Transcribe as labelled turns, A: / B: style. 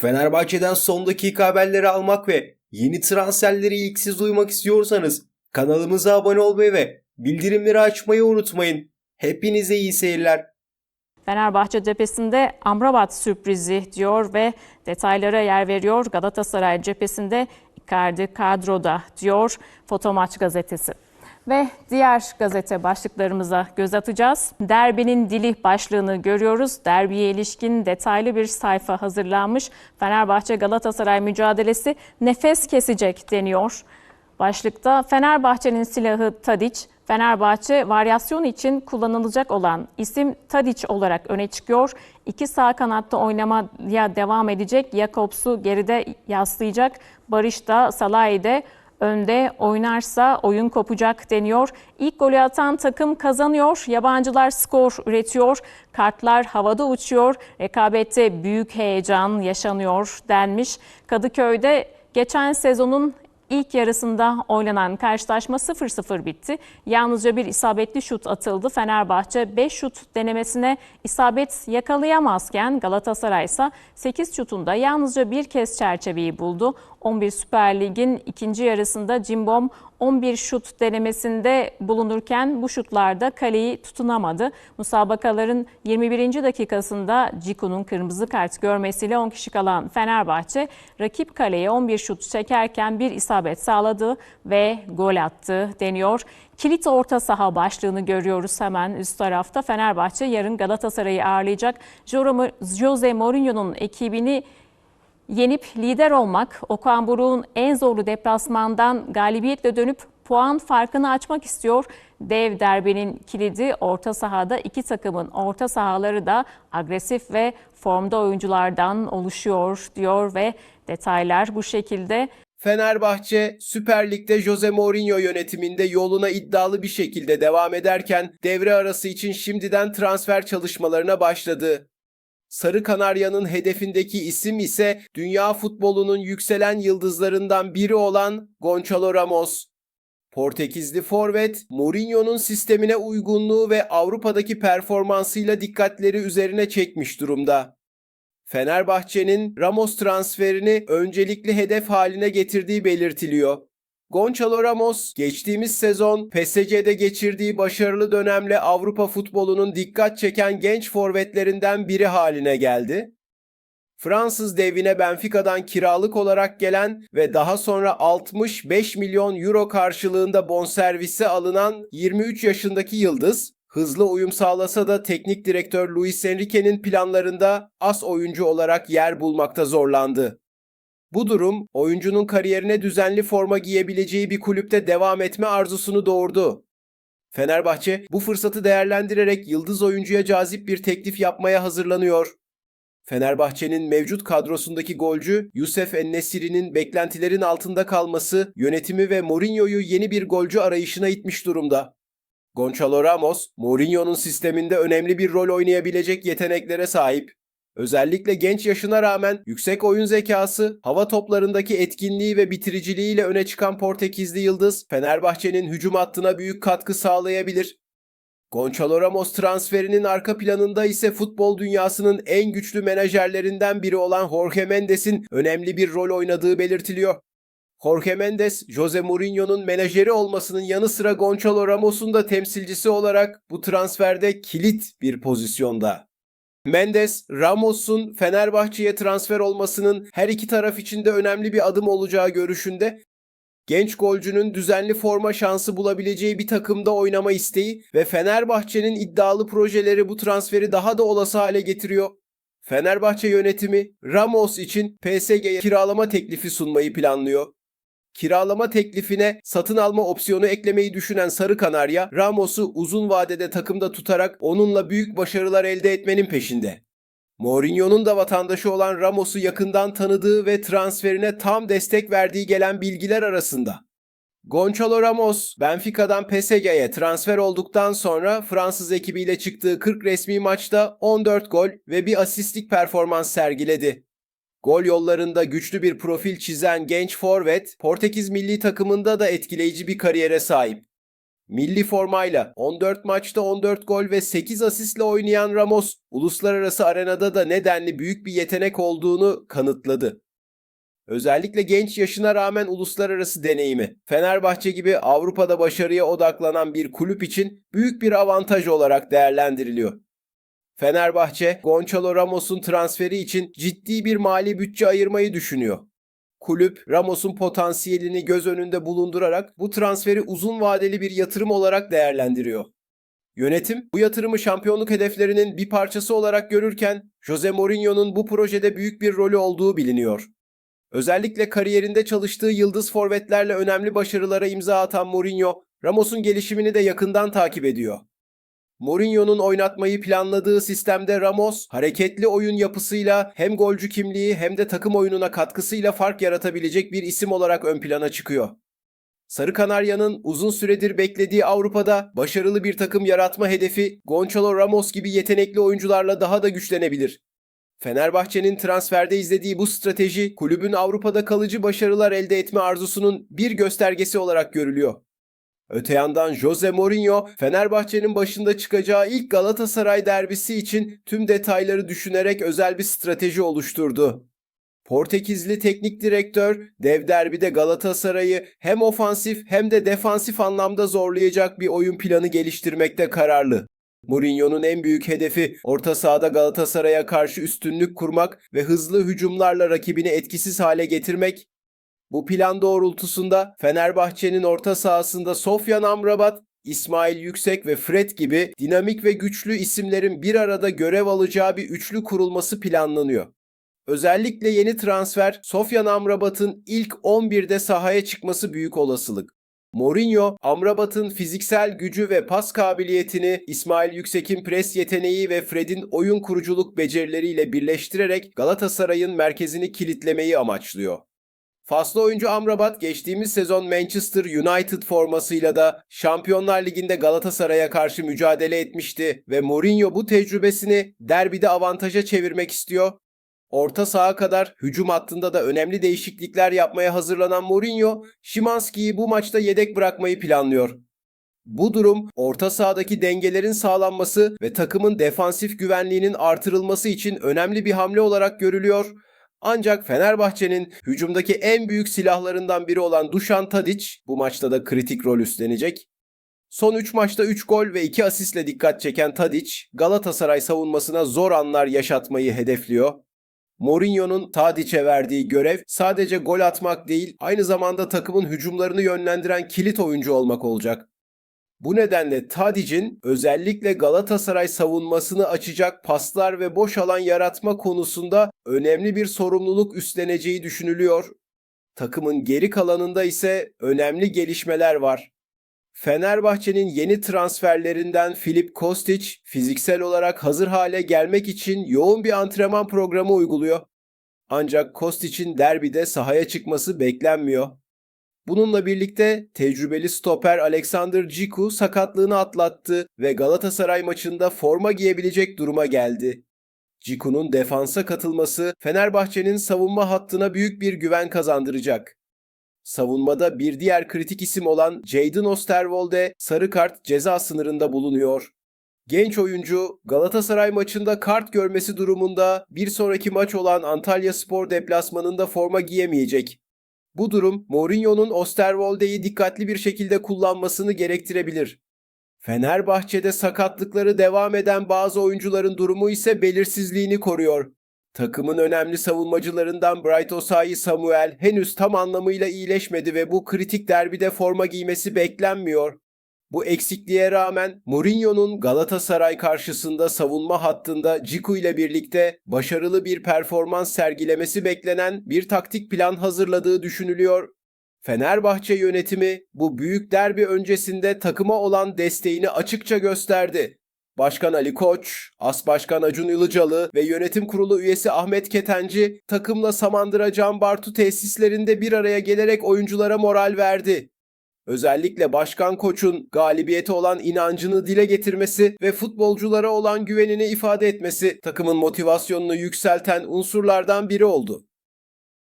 A: Fenerbahçe'den son dakika haberleri almak ve yeni transferleri ilk siz duymak istiyorsanız kanalımıza abone olmayı ve bildirimleri açmayı unutmayın. Hepinize iyi seyirler.
B: Fenerbahçe cephesinde Amrabat sürprizi diyor ve detaylara yer veriyor. Galatasaray cephesinde Icardi kadroda diyor Fotomaç gazetesi. Ve diğer gazete başlıklarımıza göz atacağız. Derbinin dili başlığını görüyoruz. Derbiye ilişkin detaylı bir sayfa hazırlanmış. Fenerbahçe Galatasaray mücadelesi nefes kesecek deniyor. Başlıkta Fenerbahçe'nin silahı Tadiç, Fenerbahçe varyasyon için kullanılacak olan isim Tadiç olarak öne çıkıyor. İki sağ kanatta oynamaya devam edecek. Jakobs'u geride yaslayacak. Barış da Salah'ı önde oynarsa oyun kopacak deniyor. İlk golü atan takım kazanıyor. Yabancılar skor üretiyor. Kartlar havada uçuyor. Rekabette büyük heyecan yaşanıyor denmiş. Kadıköy'de geçen sezonun İlk yarısında oynanan karşılaşma 0-0 bitti. Yalnızca bir isabetli şut atıldı. Fenerbahçe 5 şut denemesine isabet yakalayamazken Galatasaray ise 8 şutunda yalnızca bir kez çerçeveyi buldu. 11 Süper Lig'in ikinci yarısında Cimbom 11 şut denemesinde bulunurken bu şutlarda kaleyi tutunamadı. Musabakaların 21. dakikasında Ciku'nun kırmızı kart görmesiyle 10 kişi kalan Fenerbahçe rakip kaleye 11 şut çekerken bir isabet sağladı ve gol attı deniyor. Kilit orta saha başlığını görüyoruz hemen üst tarafta. Fenerbahçe yarın Galatasaray'ı ağırlayacak. Jose Mourinho'nun ekibini yenip lider olmak, Okan Buruk'un en zorlu deplasmandan galibiyetle dönüp puan farkını açmak istiyor. Dev derbinin kilidi orta sahada iki takımın orta sahaları da agresif ve formda oyunculardan oluşuyor diyor ve detaylar bu şekilde.
A: Fenerbahçe Süper Lig'de Jose Mourinho yönetiminde yoluna iddialı bir şekilde devam ederken devre arası için şimdiden transfer çalışmalarına başladı. Sarı Kanarya'nın hedefindeki isim ise dünya futbolunun yükselen yıldızlarından biri olan Gonçalo Ramos. Portekizli forvet, Mourinho'nun sistemine uygunluğu ve Avrupa'daki performansıyla dikkatleri üzerine çekmiş durumda. Fenerbahçe'nin Ramos transferini öncelikli hedef haline getirdiği belirtiliyor. Gonçalo Ramos geçtiğimiz sezon PSG'de geçirdiği başarılı dönemle Avrupa futbolunun dikkat çeken genç forvetlerinden biri haline geldi. Fransız devine Benfica'dan kiralık olarak gelen ve daha sonra 65 milyon euro karşılığında bonservisi alınan 23 yaşındaki yıldız, hızlı uyum sağlasa da teknik direktör Luis Enrique'nin planlarında as oyuncu olarak yer bulmakta zorlandı. Bu durum oyuncunun kariyerine düzenli forma giyebileceği bir kulüpte devam etme arzusunu doğurdu. Fenerbahçe bu fırsatı değerlendirerek yıldız oyuncuya cazip bir teklif yapmaya hazırlanıyor. Fenerbahçe'nin mevcut kadrosundaki golcü Yusuf Ennesiri'nin beklentilerin altında kalması yönetimi ve Mourinho'yu yeni bir golcü arayışına itmiş durumda. Gonçalo Ramos, Mourinho'nun sisteminde önemli bir rol oynayabilecek yeteneklere sahip. Özellikle genç yaşına rağmen yüksek oyun zekası, hava toplarındaki etkinliği ve bitiriciliğiyle öne çıkan Portekizli Yıldız, Fenerbahçe'nin hücum hattına büyük katkı sağlayabilir. Gonçalo Ramos transferinin arka planında ise futbol dünyasının en güçlü menajerlerinden biri olan Jorge Mendes'in önemli bir rol oynadığı belirtiliyor. Jorge Mendes, Jose Mourinho'nun menajeri olmasının yanı sıra Gonçalo Ramos'un da temsilcisi olarak bu transferde kilit bir pozisyonda. Mendes, Ramos'un Fenerbahçe'ye transfer olmasının her iki taraf için de önemli bir adım olacağı görüşünde. Genç golcünün düzenli forma şansı bulabileceği bir takımda oynama isteği ve Fenerbahçe'nin iddialı projeleri bu transferi daha da olası hale getiriyor. Fenerbahçe yönetimi Ramos için PSG'ye kiralama teklifi sunmayı planlıyor. Kiralama teklifine satın alma opsiyonu eklemeyi düşünen Sarı Kanarya, Ramos'u uzun vadede takımda tutarak onunla büyük başarılar elde etmenin peşinde. Mourinho'nun da vatandaşı olan Ramos'u yakından tanıdığı ve transferine tam destek verdiği gelen bilgiler arasında. Gonçalo Ramos, Benfica'dan PSG'ye transfer olduktan sonra Fransız ekibiyle çıktığı 40 resmi maçta 14 gol ve bir asistlik performans sergiledi. Gol yollarında güçlü bir profil çizen genç forvet, Portekiz milli takımında da etkileyici bir kariyere sahip. Milli formayla 14 maçta 14 gol ve 8 asistle oynayan Ramos, uluslararası arenada da nedenli büyük bir yetenek olduğunu kanıtladı. Özellikle genç yaşına rağmen uluslararası deneyimi, Fenerbahçe gibi Avrupa'da başarıya odaklanan bir kulüp için büyük bir avantaj olarak değerlendiriliyor. Fenerbahçe, Gonçalo Ramos'un transferi için ciddi bir mali bütçe ayırmayı düşünüyor. Kulüp, Ramos'un potansiyelini göz önünde bulundurarak bu transferi uzun vadeli bir yatırım olarak değerlendiriyor. Yönetim bu yatırımı şampiyonluk hedeflerinin bir parçası olarak görürken Jose Mourinho'nun bu projede büyük bir rolü olduğu biliniyor. Özellikle kariyerinde çalıştığı yıldız forvetlerle önemli başarılara imza atan Mourinho, Ramos'un gelişimini de yakından takip ediyor. Mourinho'nun oynatmayı planladığı sistemde Ramos, hareketli oyun yapısıyla hem golcü kimliği hem de takım oyununa katkısıyla fark yaratabilecek bir isim olarak ön plana çıkıyor. Sarı Kanarya'nın uzun süredir beklediği Avrupa'da başarılı bir takım yaratma hedefi Gonçalo Ramos gibi yetenekli oyuncularla daha da güçlenebilir. Fenerbahçe'nin transferde izlediği bu strateji kulübün Avrupa'da kalıcı başarılar elde etme arzusunun bir göstergesi olarak görülüyor. Öte yandan Jose Mourinho, Fenerbahçe'nin başında çıkacağı ilk Galatasaray derbisi için tüm detayları düşünerek özel bir strateji oluşturdu. Portekizli teknik direktör dev derbide Galatasaray'ı hem ofansif hem de defansif anlamda zorlayacak bir oyun planı geliştirmekte kararlı. Mourinho'nun en büyük hedefi orta sahada Galatasaray'a karşı üstünlük kurmak ve hızlı hücumlarla rakibini etkisiz hale getirmek. Bu plan doğrultusunda Fenerbahçe'nin orta sahasında Sofyan Amrabat, İsmail Yüksek ve Fred gibi dinamik ve güçlü isimlerin bir arada görev alacağı bir üçlü kurulması planlanıyor. Özellikle yeni transfer Sofyan Amrabat'ın ilk 11'de sahaya çıkması büyük olasılık. Mourinho, Amrabat'ın fiziksel gücü ve pas kabiliyetini İsmail Yüksek'in pres yeteneği ve Fred'in oyun kuruculuk becerileriyle birleştirerek Galatasaray'ın merkezini kilitlemeyi amaçlıyor. Faslı oyuncu Amrabat geçtiğimiz sezon Manchester United formasıyla da Şampiyonlar Ligi'nde Galatasaray'a karşı mücadele etmişti ve Mourinho bu tecrübesini derbide avantaja çevirmek istiyor Orta saha kadar hücum hattında da önemli değişiklikler yapmaya hazırlanan Mourinho, Şimanski'yi bu maçta yedek bırakmayı planlıyor. Bu durum orta sahadaki dengelerin sağlanması ve takımın defansif güvenliğinin artırılması için önemli bir hamle olarak görülüyor. Ancak Fenerbahçe'nin hücumdaki en büyük silahlarından biri olan Dušan Tadić bu maçta da kritik rol üstlenecek. Son 3 maçta 3 gol ve 2 asistle dikkat çeken Tadić, Galatasaray savunmasına zor anlar yaşatmayı hedefliyor. Mourinho'nun Tadiç'e verdiği görev sadece gol atmak değil, aynı zamanda takımın hücumlarını yönlendiren kilit oyuncu olmak olacak. Bu nedenle Tadic'in özellikle Galatasaray savunmasını açacak paslar ve boş alan yaratma konusunda önemli bir sorumluluk üstleneceği düşünülüyor. Takımın geri kalanında ise önemli gelişmeler var. Fenerbahçe'nin yeni transferlerinden Filip Kostic fiziksel olarak hazır hale gelmek için yoğun bir antrenman programı uyguluyor. Ancak Kostic'in derbide sahaya çıkması beklenmiyor. Bununla birlikte tecrübeli stoper Alexander Ciku sakatlığını atlattı ve Galatasaray maçında forma giyebilecek duruma geldi. Ciku'nun defansa katılması Fenerbahçe'nin savunma hattına büyük bir güven kazandıracak. Savunmada bir diğer kritik isim olan Jadon Osterwolde sarı kart ceza sınırında bulunuyor. Genç oyuncu Galatasaray maçında kart görmesi durumunda bir sonraki maç olan Antalya Spor deplasmanında forma giyemeyecek. Bu durum Mourinho'nun Osterwolde'yi dikkatli bir şekilde kullanmasını gerektirebilir. Fenerbahçe'de sakatlıkları devam eden bazı oyuncuların durumu ise belirsizliğini koruyor. Takımın önemli savunmacılarından Bright Osayi Samuel henüz tam anlamıyla iyileşmedi ve bu kritik derbide forma giymesi beklenmiyor. Bu eksikliğe rağmen Mourinho'nun Galatasaray karşısında savunma hattında Ciku ile birlikte başarılı bir performans sergilemesi beklenen bir taktik plan hazırladığı düşünülüyor. Fenerbahçe yönetimi bu büyük derbi öncesinde takıma olan desteğini açıkça gösterdi. Başkan Ali Koç, As Başkan Acun Ilıcalı ve yönetim kurulu üyesi Ahmet Ketenci takımla Samandıra Can Bartu tesislerinde bir araya gelerek oyunculara moral verdi. Özellikle Başkan Koç'un galibiyete olan inancını dile getirmesi ve futbolculara olan güvenini ifade etmesi takımın motivasyonunu yükselten unsurlardan biri oldu.